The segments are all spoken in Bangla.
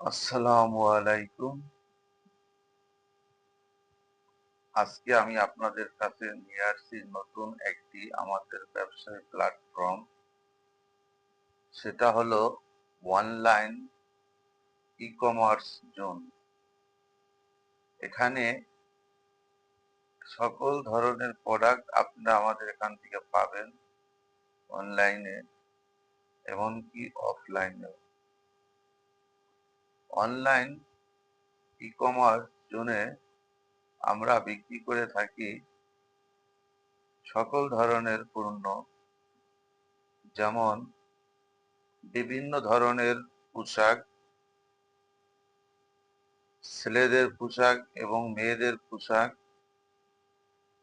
আসসালামু আলাইকুম। আজকে আমি আপনাদের কাছে নিয়ে আসছি নতুন একটি আমাদের ব্যবসায়ী প্ল্যাটফর্ম সেটা হলো অনলাইন ই কমার্স জোন এখানে সকল ধরনের প্রোডাক্ট আপনারা আমাদের এখান থেকে পাবেন অনলাইনে এমনকি অফলাইনেও অনলাইন ই কমার্স জোনে আমরা বিক্রি করে থাকি সকল ধরনের পণ্য, যেমন বিভিন্ন ধরনের পোশাক, ছেলেদের পোশাক এবং মেয়েদের পোশাক,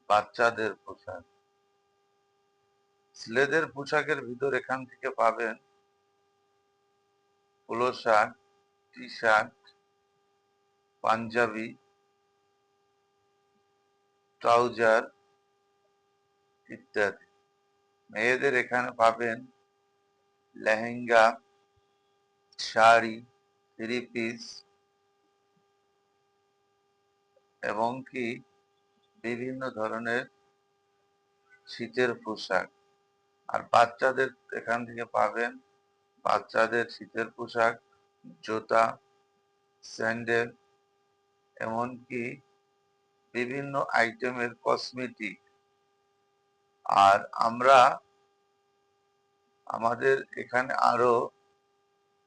বাচ্চাদের পোশাক। ছেলেদের পোশাকের ভিতর এখান থেকে পাবেন polo shirt T shirt panjabi, trouser ইত্যাদি। মেয়েদের এখানে পাবেন লেহেঙ্গা, শাড়ি, থ্রি পিস এবং কি বিভিন্ন ধরনের শীতের পোশাক। আর বাচ্চাদের এখান থেকে পাবেন বাচ্চাদের শীতের পোশাক জুতা, স্যান্ডেল, এমনকি বিভিন্ন আইটেমের কসমেটিক আর আমরা আমাদের এখানে আরও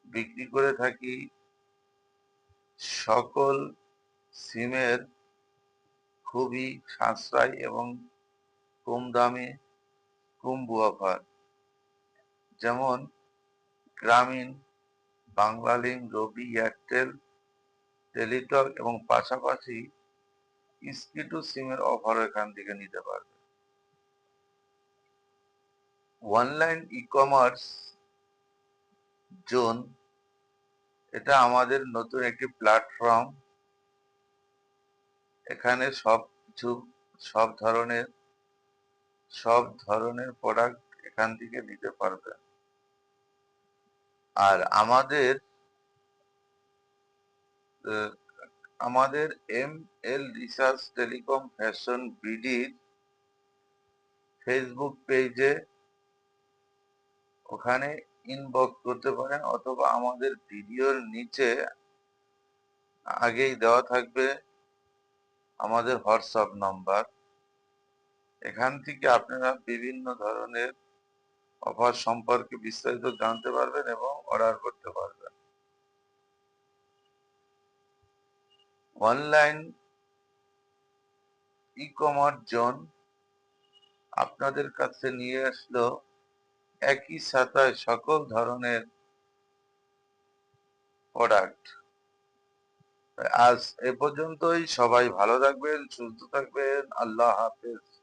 বিক্রি করে থাকি সকল সিমের খুবই সাশ্রয় এবং কম দামে কম্বো অফার। যেমন গ্রামীণ বাংলালিংক রবি এয়ারটেল, টেলিটক এবং পাশাপাশি স্কিটু সিমের অফার এখান থেকে নিতে পারবে। অনলাইন ই কমার্স জোন, এটা আমাদের নতুন একটি প্ল্যাটফর্ম। এখানে সব কিছু, সব ধরনের সব ধরনের প্রোডাক্ট এখান থেকে নিতে পারবে আর আমাদের আমাদের M L research telecom fashion বিডির Facebook পেজে ওখানে ইনবক্স করতে পারেন অথবা আমাদের ভিডিওর নিচে আগেই দেওয়া থাকবে আমাদের হোয়াটসঅ্যাপ নাম্বার। এখান থেকে আপনারা বিভিন্ন ধরনের অফার সম্পর্কে বিস্তারিত জানতে পারবেন এবং অর্ডার করতে পারবেন। অনলাইন ই কমার্স জোন আপনাদের কাছে নিয়ে আসলো একই সাথে সকল ধরনের প্রোডাক্ট। আজ এ পর্যন্তই। সবাই ভালো থাকবেন, সুস্থ থাকবেন। আল্লাহ হাফেজ।